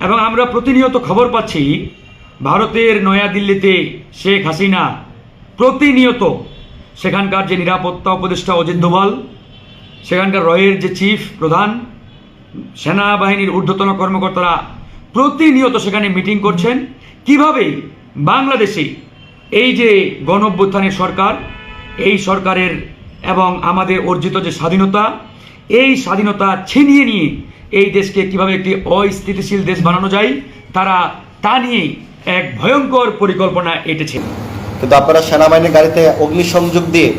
এবং আমরা প্রতিনিয়ত খবর পাচ্ছি, ভারতের নয়াদিল্লিতে শেখ হাসিনা প্রতিনিয়ত সেখানকার যে নিরাপত্তা উপদেষ্টা অজিত দোভাল, সেখানকার রয়ের যে চিফ প্রধান, সেনাবাহিনীর ঊর্ধ্বতন কর্মকর্তারা প্রতিনিয়ত সেখানে মিটিং করছেন। কীভাবে বাংলাদেশে এই যে গণ অভ্যুত্থানের সরকার, এই সরকারের এবং আমাদের অর্জিত যে স্বাধীনতা, এই স্বাধীনতা ছিনিয়ে নিয়ে এই দেশকে কীভাবে একটি অস্থিতিশীল দেশ বানানো যায়, তারা তা নিয়ে এক ভয়ঙ্কর পরিকল্পনা এঁটেছে। কিন্তু আপনারা সেনাবাহিনীর গাড়িতে অগ্নিসংযোগ দিয়ে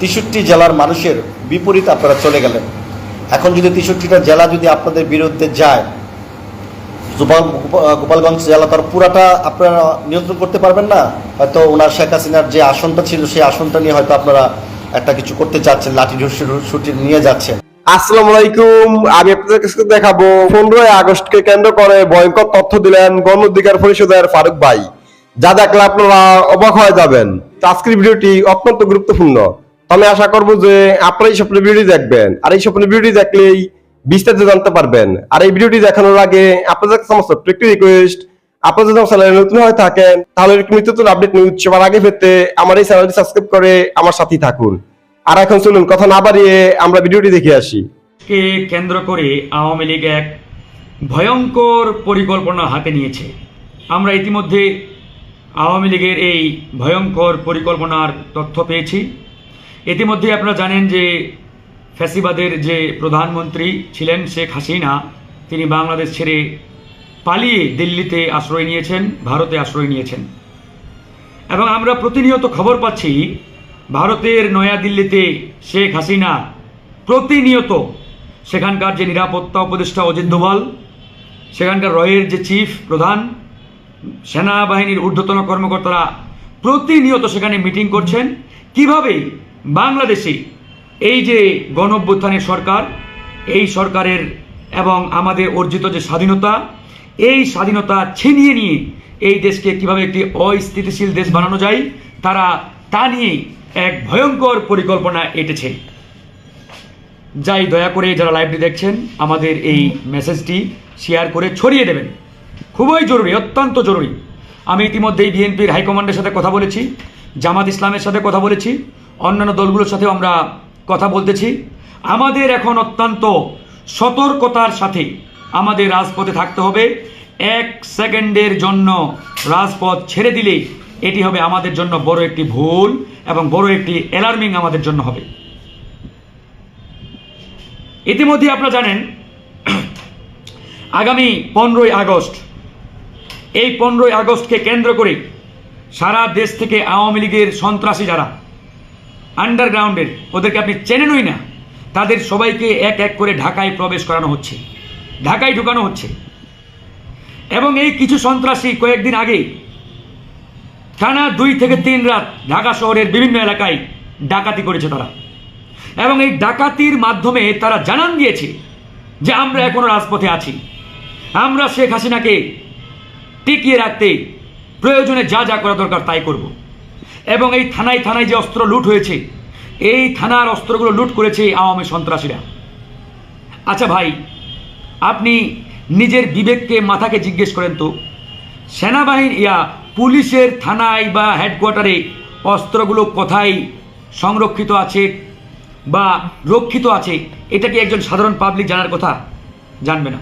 তেষট্টি জেলার মানুষের বিপরীত আপনারা চলে গেলেন। এখন যদি তেষট্টিটা জেলা যদি আপনাদের বিরুদ্ধে যায় গোপালগঞ্জ জেলা তার পুরাটা আপনারা নিয়ন্ত্রণ করতে পারবেন না। হয়তো ওনার শেখ হাসিনার যে আসনটা ছিল, সেই আসনটা নিয়ে হয়তো আপনারা একটা কিছু করতে চাচ্ছেন লাঠি ছুটি নিয়ে যাচ্ছেন। আসসালামু আলাইকুম। আমি আপনাদের কাছে দেখাবো, পনেরোই আগস্টকে কেন্দ্র করে ভয়ঙ্কর তথ্য দিলেন গণ অধিকার পরিষদের ফারুক ভাই। যা দেখলে আপনারা অবাক হয়ে যাবেন। আজকের ভিডিওটি অত্যন্ত গুরুত্বপূর্ণ। আমি আশা করব যে আপনারা এই স্বপ্নের ভিডিও দেখবেন। আর এই স্বপ্নের ভিডিও দেখলেই বিস্তারিত জানতে পারবেন। আর এই ভিডিওটি দেখানোর আগে আপনাদের কাছে আমার ছোট্ট একটি রিকোয়েস্ট আপনারা যদি আমার চ্যানেলে নতুন হয়ে থাকেন, তাহলে নিত্য নতুন আপডেট নিউজ সবার আগে পেতে আমার এই চ্যানেলটি সাবস্ক্রাইব করে আমার সাথেই থাকুন। আর এখন চলুন, কথা না বাড়িয়ে আমরা ভিডিওটি দেখে আসি। কে কেন্দ্র করে আওয়ামী লীগ এক ভয়ঙ্কর পরিকল্পনা হাতে নিয়েছে? আমরা ইতিমধ্যে আওয়ামী লীগের এই ভয়ঙ্কর পরিকল্পনার তথ্য পেয়েছি। ইতিমধ্যে আপনারা জানেন যে ফ্যাসিবাদের যে প্রধানমন্ত্রী ছিলেন শেখ হাসিনা, তিনি বাংলাদেশ ছেড়ে পালিয়ে দিল্লিতে আশ্রয় নিয়েছেন, ভারতে আশ্রয় নিয়েছেন। এবং আমরা প্রতিনিয়ত খবর পাচ্ছি ভারতের নয়াদিল্লিতে শেখ হাসিনা প্রতিনিয়ত সেখানকার যে নিরাপত্তা উপদেষ্টা অজিত দোভাল, সেখানকার রয়ের যে চিফ প্রধান, সেনাবাহিনীর ঊর্ধ্বতন কর্মকর্তারা প্রতিনিয়ত সেখানে মিটিং করছেন। কীভাবে বাংলাদেশে এই যে গণ অভ্যুত্থানের সরকার, এই সরকারের এবং আমাদের অর্জিত যে স্বাধীনতা, এই স্বাধীনতা ছিনিয়ে নিয়ে এই দেশকে কীভাবে একটি অস্থিতিশীল দেশ বানানো যায়, তারা তা নিয়ে এক ভয়ঙ্কর পরিকল্পনা এঁটেছে। যাই দয়া করে যারা লাইভটি দেখছেন, আমাদের এই মেসেজটি শেয়ার করে ছড়িয়ে দেবেন। খুবই জরুরি, অত্যন্ত জরুরি। আমি ইতিমধ্যেই বিএনপির হাইকমান্ডের সাথে কথা বলেছি, জামাত ইসলামের সাথে কথা বলেছি, অন্যান্য দলগুলোর সাথেও আমরা কথা বলতেছি। আমাদের এখন অত্যন্ত সতর্কতার সাথে আমাদের রাজপথে থাকতে হবে। এক সেকেন্ডের জন্য রাজপথ ছেড়ে দিলে এটি হবে আমাদের জন্য বড় একটি ভুল এবং বড় একটি অ্যালার্মিং আমাদের জন্য হবে। ইতিমধ্যে আপনারা জানেন, আগামী পনেরোই আগস্ট, এই পনেরোই আগস্টকে কেন্দ্র করে সারা দেশ থেকে আওয়ামী লীগের সন্ত্রাসী যারা আন্ডারগ্রাউন্ডের ওদেরকে আপনি চেনেনই না, তাদের সবাইকে এক এক করে ঢাকায় প্রবেশ করানো হচ্ছে। ঢাকায় ঢুকানো হচ্ছে। এবং এই কিছু সন্ত্রাসী কয়েকদিন আগে টানা দুই থেকে তিন রাত ঢাকা শহরের বিভিন্ন এলাকায় ডাকাতি করেছে তারা। এবং এই ডাকাতির মাধ্যমে তারা জানান দিয়েছে যে আমরা এখনও রাজপথে আছি। আমরা শেখ হাসিনাকে টিকিয়ে রাখতে প্রয়োজনে যা যা করা দরকার তাই করব। এবং এই থানায় থানায় যে অস্ত্র লুট হয়েছে, এই থানার অস্ত্রগুলো লুট করেছে আওয়ামী সন্ত্রাসীরা। আচ্ছা ভাই, আপনি নিজের বিবেককে মাথাকে জিজ্ঞেস করেন তো, সেনাবাহিনী, ইয়া পুলিশের থানায় বা হেডকোয়ার্টারে অস্ত্রগুলো কোথায় সংরক্ষিত আছে বা রক্ষিত আছে, এটা কি একজন সাধারণ পাবলিক জানার কথা? জানবে না।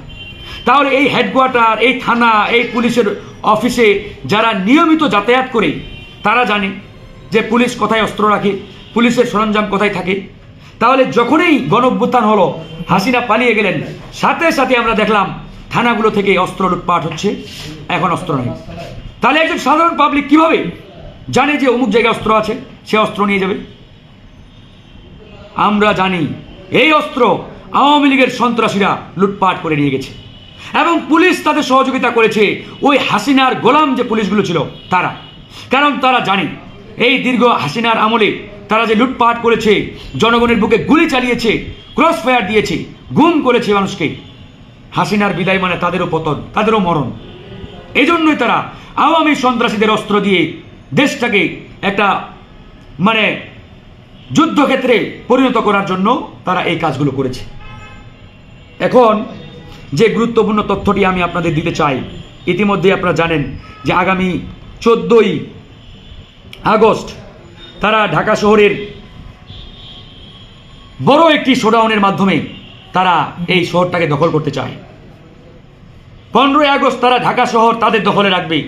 তাহলে এই হেডকোয়ার্টার, এই থানা, এই পুলিশের অফিসে যারা নিয়মিত যাতায়াত করে, তারা জানে যে পুলিশ কোথায় অস্ত্র রাখে, পুলিশের সরঞ্জাম কোথায় থাকে। তাহলে যখনই গণভ্যুত্থান হলো, হাসিনা পালিয়ে গেলেন, সাথে সাথে আমরা দেখলাম থানাগুলো থেকে অস্ত্র লুটপাট হচ্ছে। এখন অস্ত্র নেই। তাহলে একজন সাধারণ পাবলিক কীভাবে জানে যে অমুক জায়গায় অস্ত্র আছে? সে অস্ত্র নিয়ে যাবে। আমরা জানি এই অস্ত্র আওয়ামী লীগের সন্ত্রাসীরা লুটপাট করে নিয়ে গেছে। এবং পুলিশ তাদের সহযোগিতা করেছে ওই হাসিনার গোলাম যে পুলিশগুলো ছিল, তারা। কারণ তারা জানে এই দীর্ঘ হাসিনার আমলে তারা যে লুটপাট করেছে, জনগণের বুকে গুলি চালিয়েছে ক্রস ফায়ার দিয়েছে, গুম করেছে মানুষকে। হাসিনার বিদায় মানে তাদেরও পতন, তাদেরও মরণ। এই জন্যই তারা আওয়ামী সন্ত্রাসীদের অস্ত্র দিয়ে দেশটাকে একটা মানে যুদ্ধক্ষেত্রে পরিণত করার জন্য তারা এই কাজগুলো করেছে। এখন যে গুরুত্বপূর্ণ তথ্যটি আমি আপনাদের দিতে চাই ইতিমধ্যে আপনারা জানেন যে আগামী চোদ্দোই আগস্ট তারা ঢাকা শহরের বড় একটি শোডাউনের মাধ্যমে তারা এই শহরটাকে দখল করতে চায়। পনেরোই আগস্ট তারা ঢাকা শহর তাদের দখলে রাখবে।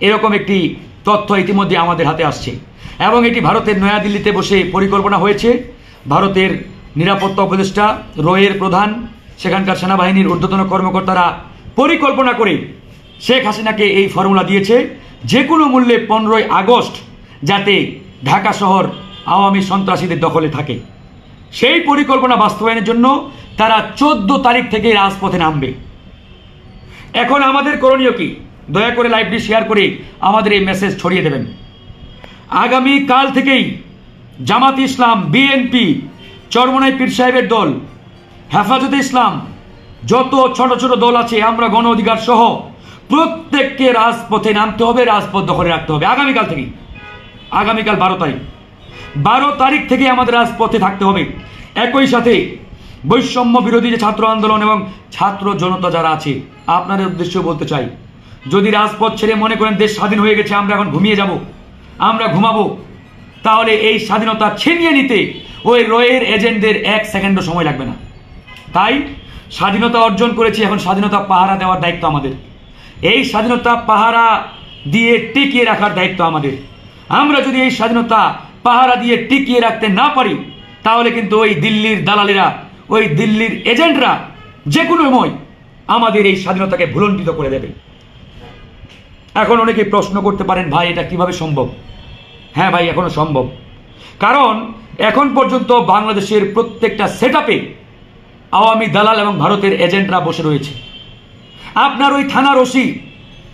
এরকম একটি তথ্য ইতিমধ্যে আমাদের হাতে আসছে। এবং এটি ভারতের নয়াদিল্লিতে বসে পরিকল্পনা হয়েছে। ভারতের নিরাপত্তা উপদেষ্টা, রোয়ের প্রধান, সেখানকার সেনাবাহিনীর ঊর্ধ্বতন কর্মকর্তারা পরিকল্পনা করে শেখ হাসিনাকে এই ফর্মুলা দিয়েছে। যে কোনো মূল্যে পনেরোই আগস্ট যাতে ঢাকা শহর আওয়ামী সন্ত্রাসীদের দখলে থাকে। সেই পরিকল্পনা বাস্তবায়নের জন্য তারা চোদ্দ তারিখ থেকে রাজপথে নামবে। এখন আমাদের করণীয় কি? দয়া করে লাইভটি শেয়ার করে আমাদের এই মেসেজ ছড়িয়ে দেবেন। আগামী কাল থেকেই জামাত ইসলাম বিএনপি চরমনাই পীর সাহেবের দল, হেফাজতে ইসলাম, যত ছোট ছোট দল আছে, আমরা গণ অধিকার সহ প্রত্যেককে রাজপথে নামতে হবে, রাজপথ দখলে রাখতে হবে। আগামীকাল থেকেই আগামীকাল বারো তারিখ। বারো তারিখ থেকে আমাদের রাজপথে থাকতে হবে। একই সাথে বৈষম্য বিরোধী যে ছাত্র আন্দোলন এবং ছাত্র জনতা যারা আছে, আপনাদের উদ্দেশ্য বলতে চাই যদি রাজপথ ছেড়ে মনে করেন দেশ স্বাধীন হয়ে গেছে, আমরা এখন ঘুমিয়ে যাব, আমরা ঘুমাবো, তাহলে এই স্বাধীনতা ছিনিয়ে নিতে ওই রয়ের এজেন্টদের এক সেকেন্ডও সময় লাগবে না। তাই স্বাধীনতা অর্জন করেছি, এখন স্বাধীনতা পাহারা দেওয়ার দায়িত্ব আমাদের। এই স্বাধীনতা পাহারা দিয়ে টিকিয়ে রাখার দায়িত্ব আমাদের। আমরা যদি এই স্বাধীনতা পাহারা দিয়ে টিকিয়ে রাখতে না পারি, তাহলে কিন্তু ওই দিল্লির দালালেরা, ওই দিল্লির এজেন্টরা যে কোনো সময় আমাদের এই স্বাধীনতাকে ভুলণ্ডিত করে দেবে। এখন অনেকে প্রশ্ন করতে পারেন, ভাই, এটা কীভাবে সম্ভব? হ্যাঁ ভাই, এখনও সম্ভব। কারণ এখন পর্যন্ত বাংলাদেশের প্রত্যেকটা সেট আওয়ামী দালাল এবং ভারতের এজেন্টরা বসে রয়েছে। আপনার ওই থানার ওসি,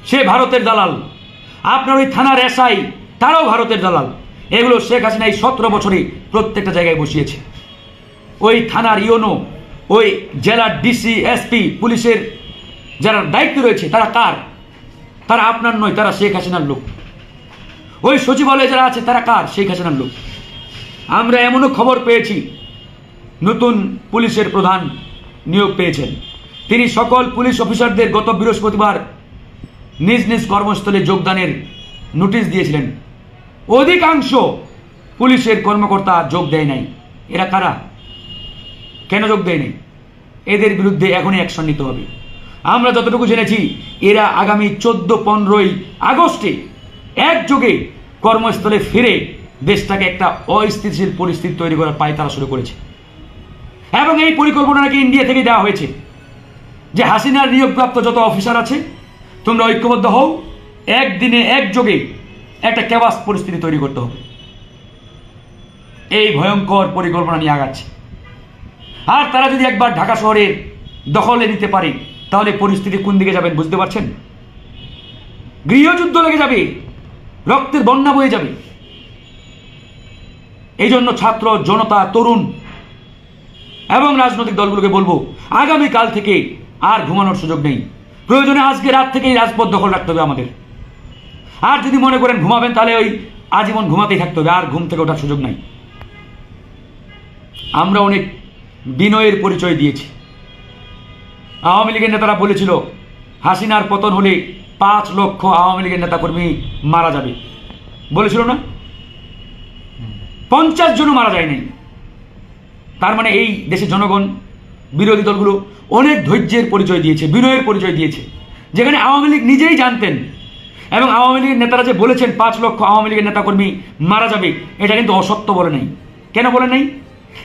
সে ভারতের দালাল। আপনার ওই থানার এসআই, তারাও ভারতের দালাল। এগুলো শেখ হাসিনা এই সতেরো বছরে প্রত্যেকটা জায়গায় বসিয়েছে। ওই থানার ইওনো, ওই জেলার ডিসি, এসপি, পুলিশের যারা দায়িত্ব রয়েছে, তারা কার তারা আপনার নয়, তারা শেখ হাসিনার লোক। ওই সচিবালয়ে যারা আছে, তারা কার? শেখ হাসিনার লোক। আমরা এমনও খবর পেয়েছি, নতুন পুলিশের প্রধান নিয়োগ পেয়েছেন। তিনি সকল পুলিশ অফিসারদের গত বৃহস্পতিবার নিজ নিজ কর্মস্থলে যোগদানের নোটিশ দিয়েছিলেন। অধিকাংশ পুলিশের কর্মকর্তা যোগ দেয় নাই। এরা কারা? কেন যোগ দেয় নাই? এদের বিরুদ্ধে এখনই অ্যাকশন নিতে হবে। আমরা যতটুকু জেনেছি, এরা আগামী চোদ্দ পনেরোই আগস্টে একযোগে কর্মস্থলে ফিরে দেশটাকে একটা অস্থিতিশীল পরিস্থিতি তৈরি করার পায় তারা শুরু করেছে। এবং এই পরিকল্পনা নাকি ইন্ডিয়া থেকে দেওয়া হয়েছে যে হাসিনার নিয়োগপ্রাপ্ত যত অফিসার আছে, তোমরা ঐক্যবদ্ধ হও, একদিনে একযোগে একটা ক্যাবাস পরিস্থিতি তৈরি করতে হবে। এই ভয়ঙ্কর পরিকল্পনা নিয়ে আগাচ্ছে। আর তারা যদি একবার ঢাকা শহরের দখলে নিতে পারে তাহলে পরিস্থিতি কোন দিকে যাবেন বুঝতে পারছেন? গৃহযুদ্ধ লেগে যাবে, রক্তের বন্যা বয়ে যাবে। এই জন্য ছাত্র, জনতা, তরুণ এবং রাজনৈতিক দলগুলোকে বলব আগামী কাল থেকে আর ঘুমানোর সুযোগ নেই। প্রয়োজনে আজকে রাত থেকেই রাজপথ দখল রাখতে হবে আমাদের। আর যদি মনে করেন ঘুমাবেন, তাহলে ওই আজীবন ঘুমাতেই থাকতে হবে, আর ঘুম থেকে ওঠার সুযোগ নাই। আমরা অনেক বিনয়ের পরিচয় দিয়েছি। আওয়ামী লীগের নেতারা বলেছিল, হাসিনার পতন হলে পাঁচ লক্ষ আওয়ামী লীগের নেতাকর্মী মারা যাবে। বলেছিল না? পঞ্চাশ জনও মারা যায় নাই। তার মানে এই দেশের জনগণ, বিরোধী দলগুলো অনেক ধৈর্যের পরিচয় দিয়েছে, বিনয়ের পরিচয় দিয়েছে। যেখানে আওয়ামী লীগ নিজেই জানতেন এবং আওয়ামী লীগের নেতারা যে বলেছেন পাঁচ লক্ষ আওয়ামী লীগের নেতাকর্মী মারা যাবে, এটা কিন্তু অসত্য বলে নাই। কেন বলে নাই?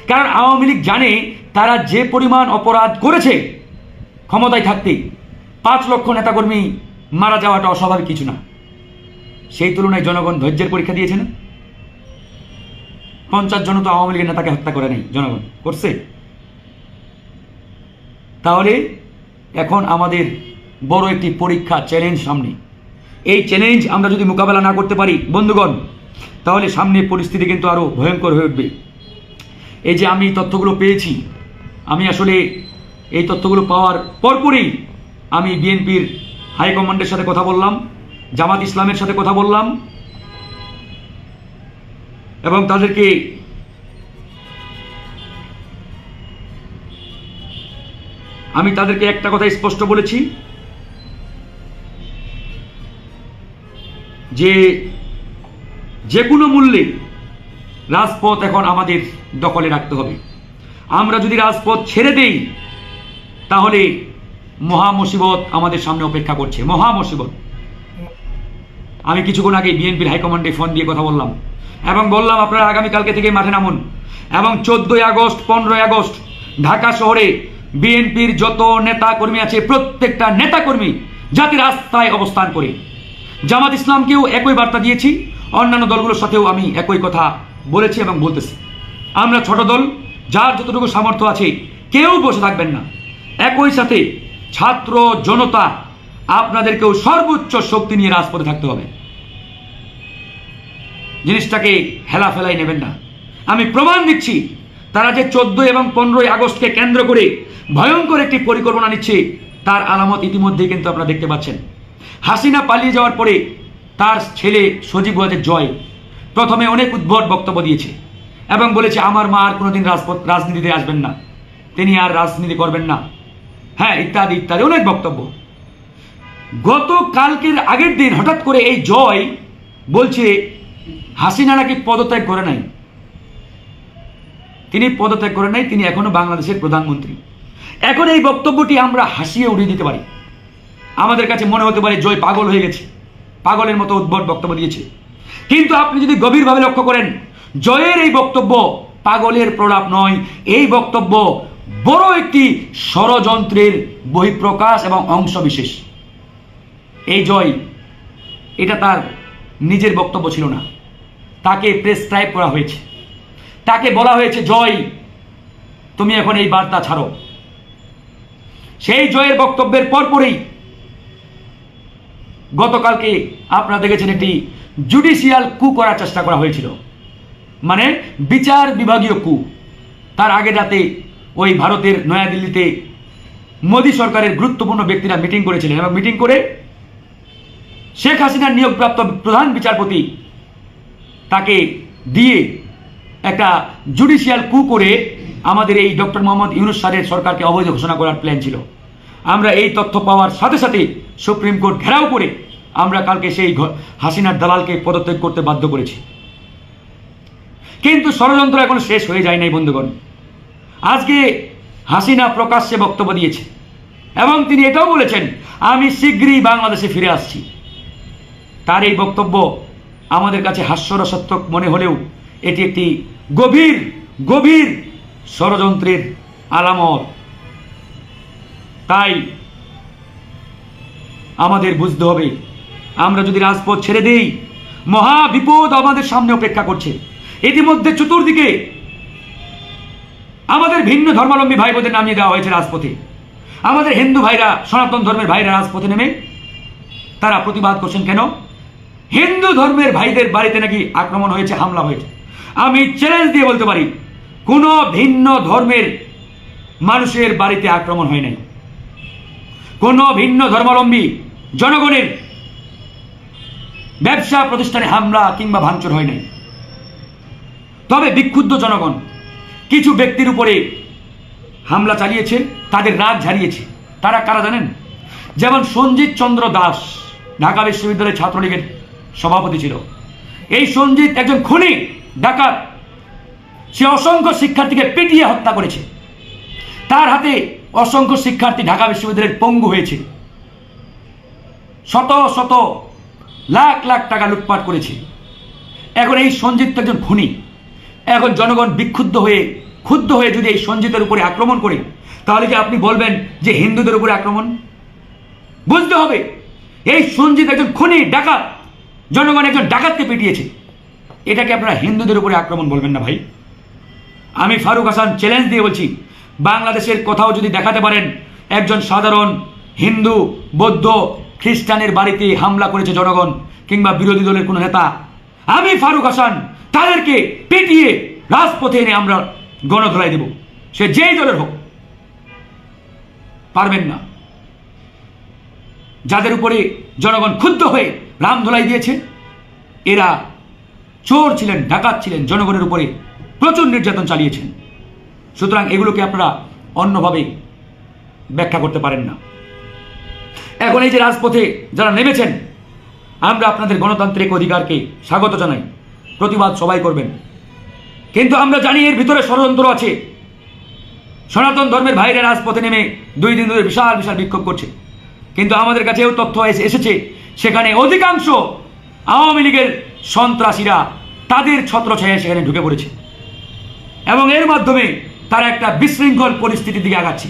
কারণ আওয়ামী লীগ জানে তারা যে পরিমাণ অপরাধ করেছে ক্ষমতায় থাকতে পাঁচ লক্ষ নেতাকর্মী মারা যাওয়াটা অস্বাভাবিক কিছু না। সেই তুলনায় জনগণ ধৈর্যের পরীক্ষা দিয়েছে না? পঞ্চাশ জন তো আওয়ামী লীগের নেতাকে হত্যা করে নাই, জনগণ। করছে? তাহলে এখন আমাদের বড় একটি পরীক্ষা চ্যালেঞ্জ সামনে। এই চ্যালেঞ্জ আমরা যদি মোকাবেলা না করতে পারি, বন্ধুগণ, তাহলে সামনে পরিস্থিতি কিন্তু আরও ভয়ঙ্কর হয়ে উঠবে। এই যে আমি তথ্যগুলো পেয়েছি, আমি আসলে এই তথ্যগুলো পাওয়ার পরপরই আমি বিএনপির হাইকমান্ডের সাথে কথা বললাম, জামাত ইসলামের সাথে কথা বললাম, এবং তাদেরকে আমি তাদেরকে একটা কথা স্পষ্ট বলেছি, যে যে কোনো মূল্যে রাজপথ এখন আমাদের দখলে রাখতে হবে। আমরা যদি রাজপথ ছেড়ে দেই তাহলে মহা মুসিবত আমাদের সামনে অপেক্ষা করছে। মহা মুসিবত। আমি কিছুক্ষণ আগে বিএনপির হাইকমান্ডে ফোন দিয়ে কথা বললাম। এবং বললাম, আপনারা আগামীকালকে থেকে মাঠে নামুন। এবং চোদ্দোই আগস্ট, পনেরোই আগস্ট ঢাকা শহরে বিএনপির যত নেতা কর্মী আছে, প্রত্যেকটা নেতা কর্মী যাতে রাস্তায় অবস্থান করে। জামাত ইসলামকেও একই বার্তা দিয়েছি, অন্যান্য দলগুলোর সাথেও আমি একই কথা বলেছি এবং বলতেছি। আমরা ছোট দল, যার যতটুকু সামর্থ্য আছে, কেউ বসে থাকবেন না। একই সাথে ছাত্র জনতা আপনাদেরকেও সর্বোচ্চ শক্তি নিয়ে রাজপথে থাকতে হবে। জিনিসটাকে হেলা ফেলাই নেবেন না। আমি প্রমাণ দিচ্ছি, তারা যে চোদ্দ এবং পনেরোই আগস্টকে কেন্দ্র করে ভয়ঙ্কর একটি পরিকল্পনা নিচ্ছে, তার আলামত ইতিমধ্যেই কিন্তু আপনারা দেখতে পাচ্ছেন। হাসিনা পালিয়ে যাওয়ার পরে তার ছেলে সজীব ওয়াজের জয় প্রথমে অনেক উদ্ভট বক্তব্য দিয়েছে এবং বলেছে, আমার মা আর কোনোদিন রাজপথ, রাজনীতিতে আসবেন না। তিনি আর রাজনীতি করবেন না। হ্যাঁ ইত্যাদি ইত্যাদি, অনেক বক্তব্য। গত কালকের আগের দিন হঠাৎ করে এই জয় বলছে, হাসিনা নাকি পদত্যাগ করে নাই। তিনি পদত্যাগ করে নাই, তিনি এখনও বাংলাদেশের প্রধানমন্ত্রী। এখন এই বক্তব্যটি আমরা হাসিয়ে উড়িয়ে দিতে পারি। আমাদের কাছে মনে হতে পারে জয় পাগল হয়ে গেছে, পাগলের মতো উদ্ভট বক্তব্য দিয়েছে। কিন্তু আপনি যদি গভীরভাবে লক্ষ্য করেন, জয়ের এই বক্তব্য পাগলের প্রলাপ নয়, এই বক্তব্য বড় একটি ষড়যন্ত্রের বহিঃপ্রকাশ এবং অংশবিশেষ। এই জয়, এটা তার নিজের বক্তব্য ছিল না। তাকে প্রেসক্রাইব করা হয়েছে। তাকে বলা হয়েছে, জয়, তুমি এখন এই বার্তা ছাড়ো। সেই জয়ের বক্তব্যের পরপরেই গতকালকে আপনারা দেখেছেন একটি জুডিশিয়াল কু করার চেষ্টা করা হয়েছিল। মানে বিচার বিভাগীয় কু তার আগে রাতে ওই ভারতের নয়াদিল্লিতে মোদী সরকারের গুরুত্বপূর্ণ ব্যক্তিরা মিটিং করেছিলেন এবং মিটিং করে শেখ হাসিনার নিয়োগপ্রাপ্ত প্রধান বিচারপতি তাকে দিয়ে একটা জুডিশিয়াল কু করে আমাদের এই ডক্টর মোহাম্মদ ইউনুস সারের সরকারকে অবৈধ ঘোষণা করার প্ল্যান ছিল। আমরা এই তথ্য পাওয়ার সাথে সাথে সুপ্রিম কোর্ট ঘেরাও করে আমরা কালকে সেই হাসিনার দালালকে পদত্যাগ করতে বাধ্য করেছি। কিন্তু ষড়যন্ত্র এখন শেষ হয়ে যায় নাই, বন্ধুগণ। আজকে হাসিনা প্রকাশ্যে বক্তব্য দিয়েছে। এবং তিনি এটাও বলেছেন, আমি শীঘ্রই বাংলাদেশে ফিরে আসছি। তার এই বক্তব্য আমাদের কাছে হাস্যরসাত্মক মনে হলেও এটি একটি গভীর গভীর ষড়যন্ত্রের আলামত। তাই আমাদের বুঝতে হবে, আমরা যদি রাজপথ ছেড়ে দিই, মহা বিপদ আমাদের সামনে অপেক্ষা করছে। ইতিমধ্যে চতুর্দিকে আমাদের ভিন্ন ধর্মাবলম্বী ভাই বোনদের নামিয়ে দেওয়া হয়েছে রাজপথে। আমাদের হিন্দু ভাইরা, সনাতন ধর্মের ভাইরা রাজপথে নেমে তারা প্রতিবাদ করছেন কেন? হিন্দু ধর্মের ভাইদের বাড়িতে নাকি আক্রমণ হয়েছে, হামলা হয়েছে? আমি চ্যালেঞ্জ দিয়ে বলতে পারি, কোনো ভিন্ন ধর্মের মানুষের বাড়িতে আক্রমণ হয় নাই। কোনো ভিন্ন ধর্মাবলম্বী জনগণের ব্যবসা প্রতিষ্ঠানে হামলা কিংবা ভাঙচুর হয় নাই। তবে বিক্ষুব্ধ জনগণ কিছু ব্যক্তির উপরে হামলা চালিয়েছে, তাদের রাগ ঝাড়িয়েছে। তারা কারা জানেন? যেমন সঞ্জিত চন্দ্র দাস, ঢাকা বিশ্ববিদ্যালয়ের ছাত্রলীগের সভাপতি ছিল। এই সঞ্জিত একজন খুনি, ডাকাত। সে অসংখ্য শিক্ষার্থীকে পিটিয়ে হত্যা করেছে। তার হাতে অসংখ্য শিক্ষার্থী ঢাকা বিশ্ববিদ্যালয়ের পঙ্গু হয়েছে। শত শত লাখ লাখ টাকা লুটপাট করেছে। এখন এই সঞ্জিত একজন খুনি। এখন জনগণ বিক্ষুব্ধ হয়ে, ক্ষুব্ধ হয়ে যদি এই সঞ্জিতের উপরে আক্রমণ করে, তাহলে কি আপনি বলবেন যে হিন্দুদের উপরে আক্রমণ? বুঝতে হবে, এই সঞ্জিত একজন খুনি, ডাকাত, জনগণ একজন ডাকাতকে পিটিয়েছে। এটাকে আপনারা হিন্দুদের উপরে আক্রমণ বলবেন না ভাই। আমি ফারুক হাসান চ্যালেঞ্জ দিয়ে বলছি, বাংলাদেশের কোথাও যদি দেখাতে পারেন, একজন সাধারণ হিন্দু, বৌদ্ধ খ্রিস্টানের বাড়িতে হামলা করেছে জনগণ কিংবা বিরোধী দলের কোনো নেতা। আমি ফারুক হাসান তাদেরকে পিটিয়ে রাজপথে এনে আমরা গণধরাই দেব। সে যেই দলের হোক। পারবেন না। যাদের উপরে জনগণ ক্ষুব্ধ হয়ে রাম ধোলাই দিয়েছে, এরা চোর ছিলেন, ডাকাত ছিলেন, জনগণের উপরে প্রচুর নির্যাতন চালিয়েছেন। সুতরাং এগুলোকে আপনারা অন্যভাবে ব্যাখ্যা করতে পারেন না। এখন এই যে রাজপথে যারা নেমেছেন, আমরা আপনাদের গণতান্ত্রিক অধিকারকে স্বাগত জানাই। প্রতিবাদ সবাই করবেন। কিন্তু আমরা জানি এর ভিতরে ষড়যন্ত্র আছে। সনাতন ধর্মের ভাইরা রাজপথে নেমে দুই দিন ধরে বিশাল বিশাল বিক্ষোভ করছে। কিন্তু আমাদের কাছেও তথ্য এসে- এসেছে, সেখানে অধিকাংশ আওয়ামী লীগের সন্ত্রাসীরা তাদের ছত্রছায়া সেখানে ঢুকে পড়েছে। এবং এর মাধ্যমে তারা একটা বিশৃঙ্খল পরিস্থিতির দিকে আগাচ্ছে।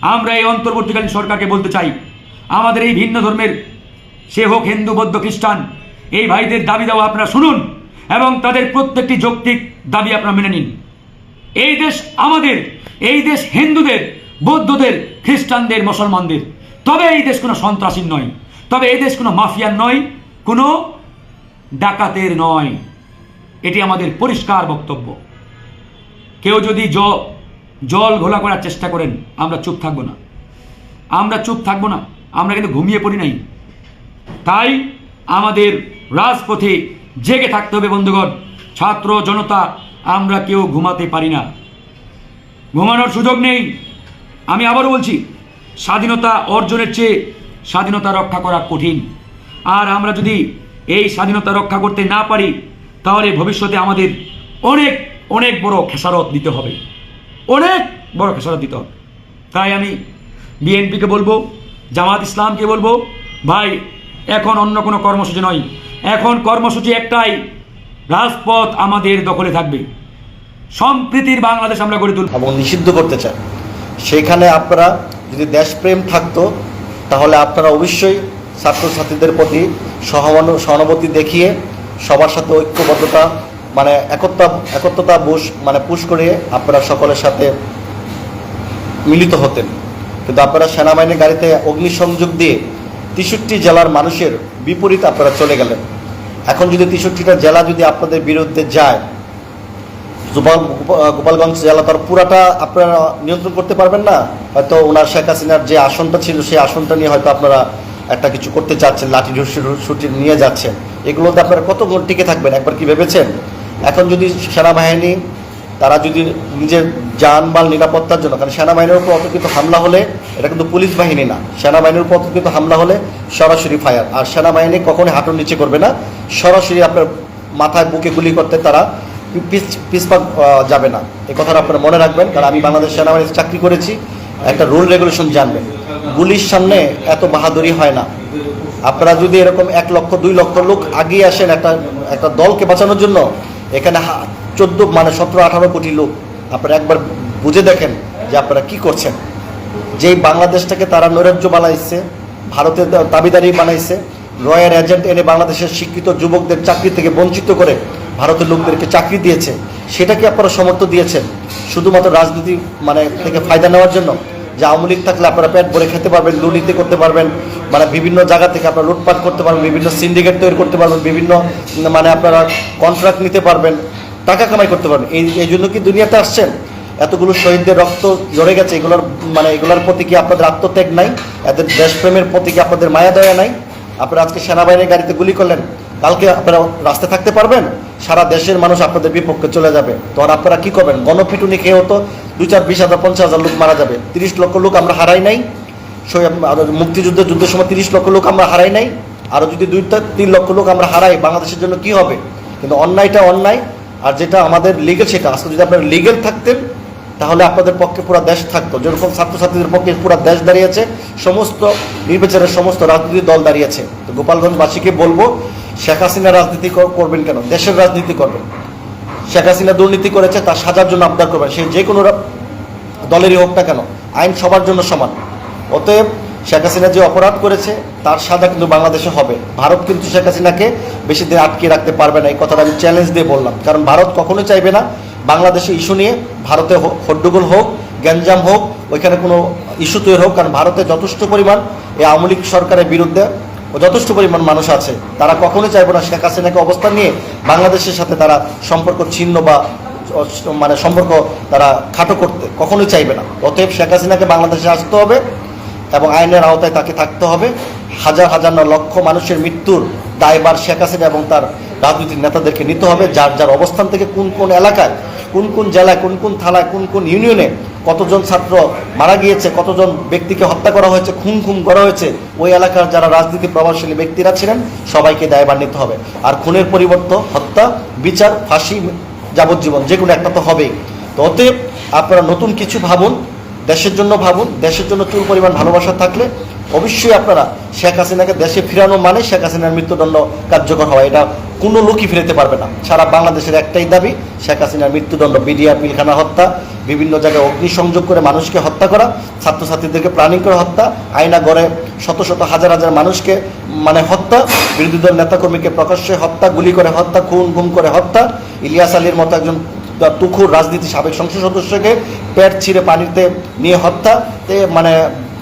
আমরা এই অন্তর্বর্তীকালীন সরকারকে বলতে চাই, আমাদের এই ভিন্ন ধর্মের সে হোক হিন্দু, বৌদ্ধ, খ্রিস্টান, এই ভাইদের দাবি দেওয়া আপনারা শুনুন। এবং তাদের প্রত্যেকটি যৌক্তিক দাবি আপনারা মেনে নিন। এই দেশ আমাদের, এই দেশ হিন্দুদের, বৌদ্ধদের, খ্রিস্টানদের, মুসলমানদের। তবে এই দেশ কোনো সন্ত্রাসীর নয়। তবে এই দেশ কোনো মাফিয়ার নয়, কোনো ডাকাতের নয়। এটি আমাদের পরিষ্কার বক্তব্য। কেউ যদি জ, জল ঘোলা করার চেষ্টা করেন, আমরা চুপ থাকব না। আমরা চুপ থাকব না। আমরা কিন্তু ঘুমিয়ে পড়ি নাই। তাই আমাদের রাজপথে জেগে থাকতে হবে, বন্ধুগণ। ছাত্র জনতা, আমরা কেউ ঘুমাতে পারি না। ঘুমানোর সুযোগ নেই। আমি আবারও বলছি, স্বাধীনতা অর্জনের চেয়ে স্বাধীনতা রক্ষা করা কঠিন। আর আমরা যদি এই স্বাধীনতা রক্ষা করতে না পারি, তাহলে ভবিষ্যতে আমাদের অনেক অনেক বড় খেসারত দিতে হবে। অনেক বড় খেসারত দিতে হবে। তাই আমি বিএনপিকে বলব, জামাত ইসলামকে বলব, ভাই, এখন অন্য কোনো কর্মসূচি নয়। এখন কর্মসূচি একটাই, রাজপথ আমাদের দখলে থাকবে। সম্প্রীতির বাংলাদেশ আমরা গড়ে তুলব। এবং নিষিদ্ধ করতে চায় সেখানে আপনারা যদি দেশপ্রেম থাকতো, তাহলে আপনারা অবশ্যই ছাত্রছাত্রীদের প্রতি সহানু সহানুভূতি দেখিয়ে সবার সাথে ঐক্যবদ্ধতা মানে একতা একত্রতা বুশ মানে পুশ করে আপনারা সকলের সাথে মিলিত হতেন। কিন্তু আপনারা সেনাবাহিনীর গাড়িতে অগ্নিসংযোগ দিয়ে তেষট্টি জেলার মানুষের বিপরীত আপনারা চলে গেলেন। এখন যদি তেষট্টিটা জেলা যদি আপনাদের বিরুদ্ধে যায়, গোপাল, গোপালগঞ্জ জেলা, তার পুরাটা আপনারা নিয়ন্ত্রণ করতে পারবেন না? হয়তো ওনার শেখ হাসিনার যে আসনটা ছিল, সেই আসনটা নিয়ে হয়তো আপনারা একটা কিছু করতে চাচ্ছেন, লাঠি ছুটি নিয়ে যাচ্ছেন। এগুলোতে আপনারা কত টিকে থাকবেন? একবার কি ভেবেছেন? এখন যদি সেনাবাহিনী তারা যদি নিজের যানবাল নিরাপত্তার জন্য, কারণ সেনাবাহিনীর উপর অতর্কিত হামলা হলে এটা কিন্তু পুলিশ বাহিনী না, সেনাবাহিনীর উপর অতর্কিত হামলা হলে সরাসরি ফায়ার আর সেনাবাহিনী কখনোই হাঁটুর নিচে করবে না, সরাসরি আপনার মাথায় বুকে গুলি করতে তারা পিছপা যাবে না। এ কথাটা আপনারা মনে রাখবেন, কারণ আমি বাংলাদেশ সেনাবাহিনীতে চাকরি করেছি, একটা রুল রেগুলেশন জানবেন। গুলির সামনে এত বাহাদুরি হয় না। আপনারা যদি এরকম এক লক্ষ, দুই লক্ষ লোক আগিয়ে আসেন একটা একটা দলকে বাঁচানোর জন্য, এখানে চোদ্দ মানে সতেরো, আঠারো কোটি লোক। আপনারা একবার বুঝে দেখেন যে আপনারা কি করছেন। যেই বাংলাদেশটাকে তারা নৈরাজ্য বানাইছে, ভারতের দাবিদারি বানাইছে, রয়্যাল এজেন্ট এনে বাংলাদেশের শিক্ষিত যুবকদের চাকরি থেকে বঞ্চিত করে ভারতের লোকদেরকে চাকরি দিয়েছে, সেটাকে আপনারা সমর্থন দিয়েছেন। শুধুমাত্র রাজনীতি মানে থেকে ফায়দা নেওয়ার জন্য। যে আওয়ামী লীগ থাকলে আপনারা পেট ভরে খেতে পারবেন, দুর্নীতি করতে পারবেন মানে বিভিন্ন জায়গা থেকে আপনারা লুটপাট করতে পারবেন, বিভিন্ন সিন্ডিকেট তৈরি করতে পারবেন, বিভিন্ন মানে আপনারা কন্ট্রাক্ট নিতে পারবেন। টাকা কামাই করতে পারবেন। এই এই জন্য কি দুনিয়াতে আসছেন? এতগুলো শহীদদের রক্ত ঝরে গেছে, এগুলোর মানে এগুলোর প্রতি কি আপনাদের আত্মত্যাগ নাই? এদের দেশপ্রেমের প্রতি কি আপনাদের মায়া দয়া নাই? আপনারা আজকে সেনাবাহিনীর গাড়িতে গুলি করলেন, কালকে আপনারা রাস্তায় থাকতে পারবেন? সারা দেশের মানুষ আপনাদের বিপক্ষে চলে যাবে। তখন আপনারা কি করবেন? গণপিটুনি খেয়ে হতো দুই চার বিশ হাজার, পঞ্চাশ হাজার লোক মারা যাবে। তিরিশ লক্ষ লোক আমরা হারাই নাই। মুক্তিযুদ্ধের যুদ্ধের সময় তিরিশ লক্ষ লোক আমরা হারাই নাই। আরও যদি দুই তিন লক্ষ লোক আমরা হারাই, বাংলাদেশের জন্য কি হবে? কিন্তু অন্যায়টা অন্যায়। আর যেটা আমাদের লিগেল সেটা আজকে যদি আপনারা লিগেল থাকতেন, তাহলে আপনাদের পক্ষে পুরো দেশ থাকতো। যেরকম ছাত্রছাত্রীদের পক্ষে পুরো দেশ দাঁড়িয়েছে, সমস্ত নির্বাচনের সমস্ত রাজনৈতিক দল দাঁড়িয়েছে। তো গোপালগঞ্জবাসীকে বলব, শেখ হাসিনা রাজনীতি করবেন কেন? দেশের রাজনীতি করবেন। শেখ হাসিনা দুর্নীতি করেছে তার সাজার জন্য আবদার করবেন। সে যে কোনো দলেরই হোক না কেন, আইন সবার জন্য সমান। অতএব শেখ হাসিনা যে অপরাধ করেছে, তার সাজা কিন্তু বাংলাদেশে হবে। ভারত কিন্তু শেখ হাসিনাকে বেশি দিন আটকে রাখতে পারবে না। এই কথাটা আমি চ্যালেঞ্জ দিয়ে বললাম। কারণ ভারত কখনোই চাইবে না বাংলাদেশে ইস্যু নিয়ে ভারতে হো- হট্টগোল হোক, গ্যাঞ্জাম হোক, ওইখানে কোনো ইস্যু তৈরি হোক। কারণ ভারতে যথেষ্ট পরিমাণ এই আওয়ামী লীগ সরকারের বিরুদ্ধে যথেষ্ট পরিমাণ মানুষ আছে। তারা কখনোই চাইবে না শেখ হাসিনাকে অবস্থান নিয়ে বাংলাদেশের সাথে তারা সম্পর্ক ছিন্ন বা মানে সম্পর্ক তারা খাটো করতে। কখনোই চাইবে না। অতএব শেখ হাসিনাকে বাংলাদেশে আসতে হবে। এবং আইনের আওতায় তাকে থাকতে হবে। হাজার হাজার না লক্ষ মানুষের মৃত্যুর দায়বার শেখ হাসিনা এবং তার রাজনৈতিক নেতাদেরকে নিতে হবে। যার যার অবস্থান থেকে কোন কোন এলাকায়, কোন কোন জেলায়, কোন কোন থানায়, কোন কোন ইউনিয়নে কতজন ছাত্র মারা গিয়েছে, কতজন ব্যক্তিকে হত্যা করা হয়েছে, খুন খুন করা হয়েছে, ওই এলাকার যারা রাজনীতি প্রভাবশালী ব্যক্তিরা ছিলেন, সবাইকে দায়বার নিতে হবে। আর খুনের পরিবর্তন হত্যা, বিচার, ফাঁসি যাবজ্জীবন যে কোনো একটা তো হবেই। তো অতএব আপনারা নতুন কিছু ভাবুন দেশের জন্য ভাবুন, দেশের জন্য চুল পরিমাণ ভালোবাসা থাকলে অবশ্যই আপনারা শেখ হাসিনাকে দেশে ফিরানো মানে শেখ হাসিনার মৃত্যুদণ্ড কার্যকর হওয়া। এটা কোনো লোকই ফিরাতে পারবে না। সারা বাংলাদেশের একটাই দাবি, শেখ হাসিনার মৃত্যুদণ্ড বিডিয়া পিলখানা হত্যা, বিভিন্ন জায়গায় অগ্নিসংযোগ করে মানুষকে হত্যা করা, ছাত্রছাত্রীদেরকে প্রাণী করে হত্যা, আয়না গড়ে শত শত হাজার হাজার মানুষকে মানে হত্যা, বিরোধী দল নেতাকর্মীকে প্রকাশ্যে হত্যা, গুলি করে হত্যা, খুন গুম করে হত্যা। ইলিয়াস আলীর মতো একজন তুখুর রাজনীতি সাবেক সংসদ সদস্যকে পেট ছিঁড়ে পানিতে নিয়ে হত্যা মানে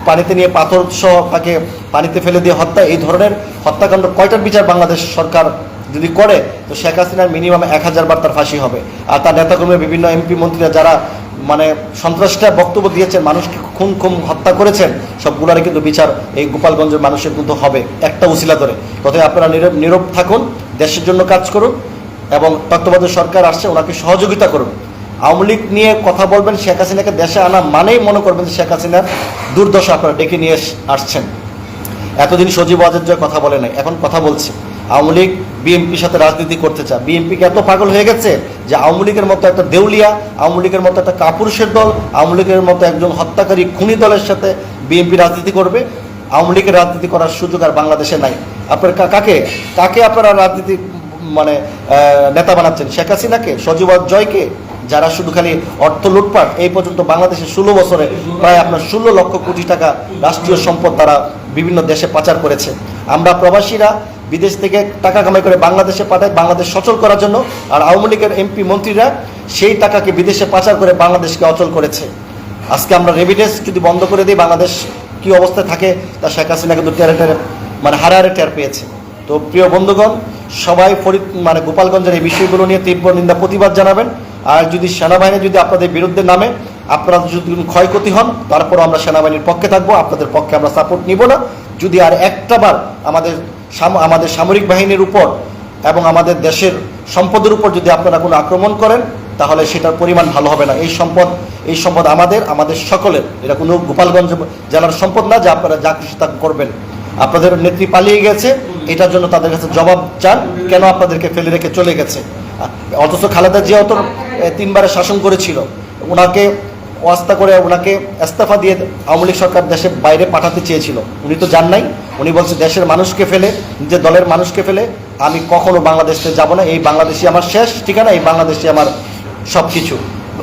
পানিতে নিয়ে পাথর সহ তাকে পানিতে ফেলে দিয়ে হত্যা, এই ধরনের হত্যাকাণ্ড কয়টার বিচার বাংলাদেশ সরকার যদি করে, তো শেখ হাসিনার মিনিমাম এক হাজার বার তার ফাঁসি হবে। আর তার নেতাকর্মী বিভিন্ন এমপি মন্ত্রীরা যারা মানে সন্ত্রাসটা বক্তব্য দিয়েছেন, মানুষকে খুন খুন হত্যা করেছেন, সবগুলোরই কিন্তু বিচার এই গোপালগঞ্জের মানুষের কিন্তু হবে, একটা উসিলা ধরে। তবে আপনারা নীরব নীরব থাকুন, দেশের জন্য কাজ করুন এবং তত্ত্বাবধায়ক সরকার আসছে, ওনাকে সহযোগিতা করুন। আওয়ামী লীগ নিয়ে কথা বলবেন শেখ হাসিনাকে, দেশে আনা মানেই মনে করবেন শেখ হাসিনার দুর্দশা আপনারা ডেকে নিয়ে আসছেন। এতদিন সজীব ওয়াজের কথা বলে নাই, এখন কথা বলছে। আওয়ামী লীগ বিএনপির সাথে রাজনীতি করতে চায়। বিএনপিকে এত পাগল হয়ে গেছে যে আওয়ামী লীগের মতো একটা দেউলিয়া, আওয়ামী লীগের মতো একটা কাপুরুষের দল, আওয়ামী লীগের মতো একজন হত্যাকারী খুনি দলের সাথে বিএনপি রাজনীতি করবে। আওয়ামী লীগের রাজনীতি করার সুযোগ আর বাংলাদেশে নাই। আপনার কাকে? কাকে আপনারা রাজনীতি মানে নেতা বানাচ্ছেন। শেখ হাসিনাকে সজীব জয়কে, যারা শুধু খালি অর্থ লুটপাট, এই পর্যন্ত বাংলাদেশে ষোলো বছরে প্রায় আপনার ষোলো লক্ষ কোটি টাকা রাষ্ট্রীয় সম্পদ তারা বিভিন্ন দেশে পাচার করেছে। আমরা প্রবাসীরা বিদেশ থেকে টাকা কামাই করে বাংলাদেশে পাঠায় বাংলাদেশ সচল করার জন্য, আর আওয়ামী লীগের এমপি মন্ত্রীরা সেই টাকাকে বিদেশে পাচার করে বাংলাদেশকে অচল করেছে। আজকে আমরা রেভিডেন্স যদি বন্ধ করে দিই, বাংলাদেশ কি অবস্থায় থাকে, তা শেখ হাসিনা কিন্তু টেরে টেরে মানে হারে হারে টের পেয়েছে। তো প্রিয় বন্ধুগণ সবাই ফরিদ মানে গোপালগঞ্জের এই বিষয়গুলো নিয়ে তীব্র নিন্দা, প্রতিবাদ জানাবেন। আর যদি সেনাবাহিনী যদি আপনাদের বিরুদ্ধে নামে, আপনারা যদি ক্ষয়ক্ষতি হন তারপর আমরা সেনাবাহিনীর পক্ষে থাকব, আপনাদের পক্ষে আমরা সাপোর্ট নিব না। যদি আর একটা বার আমাদের আমাদের সামরিক বাহিনীর উপর এবং আমাদের দেশের সম্পদের উপর যদি আপনারা কোনো আক্রমণ করেন, তাহলে সেটার পরিমাণ ভালো হবে না। এই সম্পদ এই সম্পদ আমাদের আমাদের সকলের। এটা কোনো গোপালগঞ্জ জেলার সম্পদ না যে আপনারা যা খুশি তা করবেন। আপনাদের নেত্রী পালিয়ে গেছে। এটার জন্য তাদের কাছে জবাব চান, কেন আপনাদেরকে ফেলে রেখে চলে গেছে? অথচ খালেদা জিয়াও তো তিনবারে শাসন করেছিল। ওনাকে ওয়াস্তা করে ওনাকে ইস্তফা দিয়ে আওয়ামী লীগ সরকার দেশে বাইরে পাঠাতে চেয়েছিল। উনি তো যান নাই। উনি বলছে, দেশের মানুষকে ফেলে, নিজের দলের মানুষকে ফেলে, আমি কখনো বাংলাদেশে যাব না। এই বাংলাদেশই আমার শেষ ঠিকানা, এই বাংলাদেশই আমার সব কিছু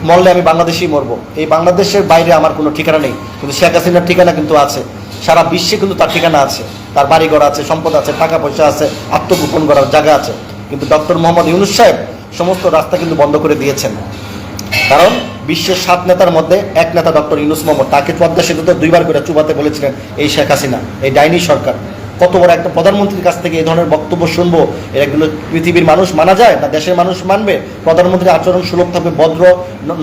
মরলে আমি বাংলাদেশেই মরবো। এই বাংলাদেশের বাইরে আমার কোনো ঠিকানা নেই। কিন্তু শেখ হাসিনার ঠিকানা কিন্তু আছে। সারা বিশ্বে কিন্তু তার ঠিকানা আছে, তার বাড়িঘর আছে, সম্পদ আছে, টাকা পয়সা আছে, আত্মগোপন করার জায়গা আছে। কিন্তু ডক্টর মোহাম্মদ ইউনুস সাহেব সমস্ত রাস্তা কিন্তু বন্ধ করে দিয়েছেন। কারণ বিশ্বের সাত নেতার মধ্যে এক নেতা ডক্টর ইউনুস মোহাম্মদ, তাকে পদ্মা সেতুতে দুইবার করে চুবাতে বলেছিলেন এই শেখ হাসিনা, এই ডাইনি সরকার। কত বড় একটা প্রধানমন্ত্রীর কাছ থেকে এই ধরনের বক্তব্য শুনব? এগুলো পৃথিবীর মানুষ মানা যায় না, দেশের মানুষ মানবে। প্রধানমন্ত্রীর আচরণ সুলভ থাকবে, ভদ্র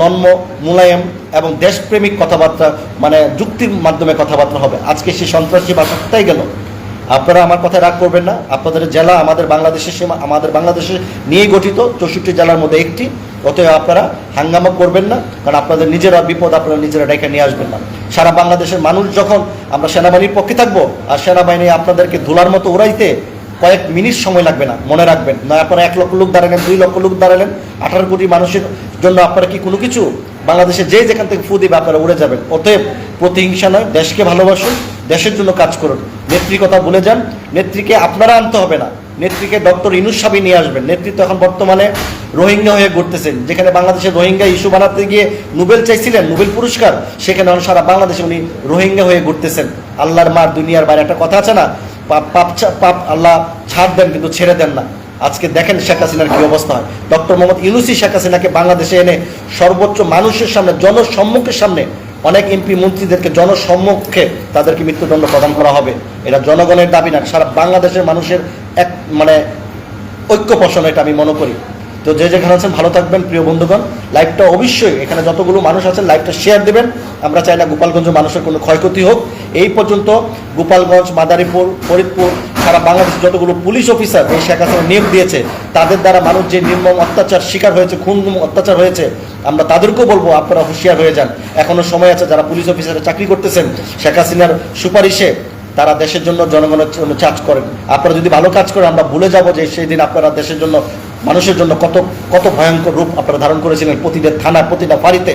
নন্ম মুলায়ম এবং দেশপ্রেমিক কথাবার্তা মানে যুক্তির মাধ্যমে কথাবার্তা হবে। আজকে সে সন্ত্রাসী বা কোথায় গেল? আপনারা আমার কথা রাগ করবেন না। আপনাদের জেলা আমাদের বাংলাদেশের সীমা আমাদের বাংলাদেশে নিয়েই গঠিত চৌষট্টি জেলার মধ্যে একটি। অতএব আপনারা হাঙ্গামা করবেন না, কারণ আপনাদের নিজেরা বিপদ আপনারা নিজেরা রেখে নিয়ে আসবেন না। সারা বাংলাদেশের মানুষ যখন আমরা সেনাবাহিনীর পক্ষে থাকব, আর সেনাবাহিনী আপনাদেরকে ধুলার মতো উড়াইতে কয়েক মিনিট সময় লাগবে না, মনে রাখবেন। না আপনারা এক লক্ষ লোক দাঁড়ালেন, দুই লক্ষ লোক দাঁড়ালেন, আঠারো কোটি মানুষের জন্য আপনারা কি কোনো কিছু? বাংলাদেশে যে যেখান থেকে ফু দিবে আপনারা উড়ে যাবেন। অতএব প্রতিহিংসা নয়, দেশকে ভালোবাসুন দেশের জন্য কাজ করুন। নেত্রী কথা ভুলে যান। নেত্রীকে আপনারা আনতে হবে না। নেত্রীকে ডক্টর ইনুস সাবি নিয়ে আসবেন। নেতৃত্ব এখন বর্তমানে রোহিঙ্গা হয়ে ঘুরতেছেন। যেখানে বাংলাদেশের রোহিঙ্গা ইস্যু বানাতে গিয়ে নোবেল চাইছিলেন, নোবেল পুরস্কার, সেখানে সারা বাংলাদেশে উনি রোহিঙ্গা হয়ে ঘুরতেছেন। আল্লাহর মার দুনিয়ার বাইরে একটা কথা আছে না? পাপ পাপ পাপ আল্লাহ ছাড় দেন কিন্তু ছেড়ে দেন না। আজকে দেখেন শেখ হাসিনার কি অবস্থা হয়। ডক্টর মোহাম্মদ ইউনুসি শেখ হাসিনাকে বাংলাদেশে এনে সর্বোচ্চ মানুষের সামনে, জনসম্মুখের সামনে অনেক এমপি মন্ত্রীদেরকে জনসম্মুখে তাদেরকে মৃত্যুদণ্ড প্রদান করা হবে। এটা জনগণের দাবি না, সারা বাংলাদেশের মানুষের এক মানে ঐক্য পোষণ, এটা আমি মনে করি। তো যে যেখানে আছেন, ভালো থাকবেন, প্রিয় বন্ধুগণ। লাইভটা অবশ্যই, এখানে যতগুলো মানুষ আছেন লাইভটা শেয়ার দেবেন। আমরা চাই না গোপালগঞ্জ মানুষের কোনো ক্ষয়ক্ষতি হোক। এই পর্যন্ত গোপালগঞ্জ, মাদারীপুর, ফরিদপুর সারা বাংলাদেশের যতগুলো পুলিশ অফিসার এই শেখ হাসিনা নিয়োগ দিয়েছে, তাদের দ্বারা মানুষ যে নির্মম অত্যাচার শিকার হয়েছে, খুন অত্যাচার হয়েছে, আমরা তাদেরকেও বলব, আপনারা হুঁশিয়ার হয়ে যান। এখনও সময় আছে যারা পুলিশ অফিসারে চাকরি করতেছেন, শেখ হাসিনার সুপারিশে তারা দেশের জন্য জনগণের জন্য কাজ করেন। আপনারা যদি ভালো কাজ করেন, আমরা ভুলে যাব যে সেই দিন আপনারা দেশের জন্য, মানুষের জন্য কত কত ভয়ঙ্কর রূপ আপনারা ধারণ করেছিলেন প্রতিটা থানা প্রতিটা বাড়িতে।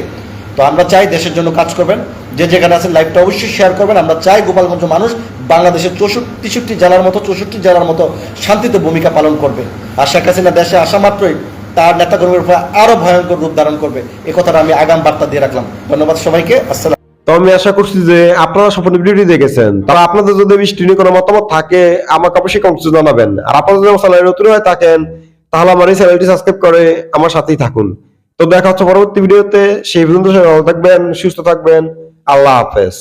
তো আমরা চাই দেশের জন্য কাজ করবেন। যে যেখানে আছেন লাইভটা অবশ্যই শেয়ার করবেন। আমরা চাই গোপালগঞ্জ মানুষ বাংলাদেশের চৌষট্টি জেলার মতো, চৌষট্টি জেলার মতো শান্তিতে ভূমিকা পালন করবে। আর শেখ হাসিনা দেশে আসা মাত্রই তার নেতাকর্মীর উপর আরও ভয়ঙ্কর রূপ ধারণ করবে। এ কথাটা আমি আগাম বার্তা দিয়ে রাখলাম। ধন্যবাদ সবাইকে। আসসালাম। তো আমি আশা করছি যে আপনারা সম্পূর্ণ ভিডিওটি দেখেছেন। তারা আপনাদের যদি বৃষ্টি কোনো মতামত থাকে, আমাকে অবশ্যই কমেন্টে জানাবেন। আর আপনারা যদি আমার চ্যানেলে নতুন হয়ে থাকেন, তাহলে আমার এই চ্যানেলটি সাবস্ক্রাইব করে আমার সাথেই থাকুন। তো দেখা হচ্ছে পরবর্তী ভিডিওতে সেই পর্যন্ত ভালো থাকবেন সুস্থ থাকবেন আল্লাহ হাফেজ।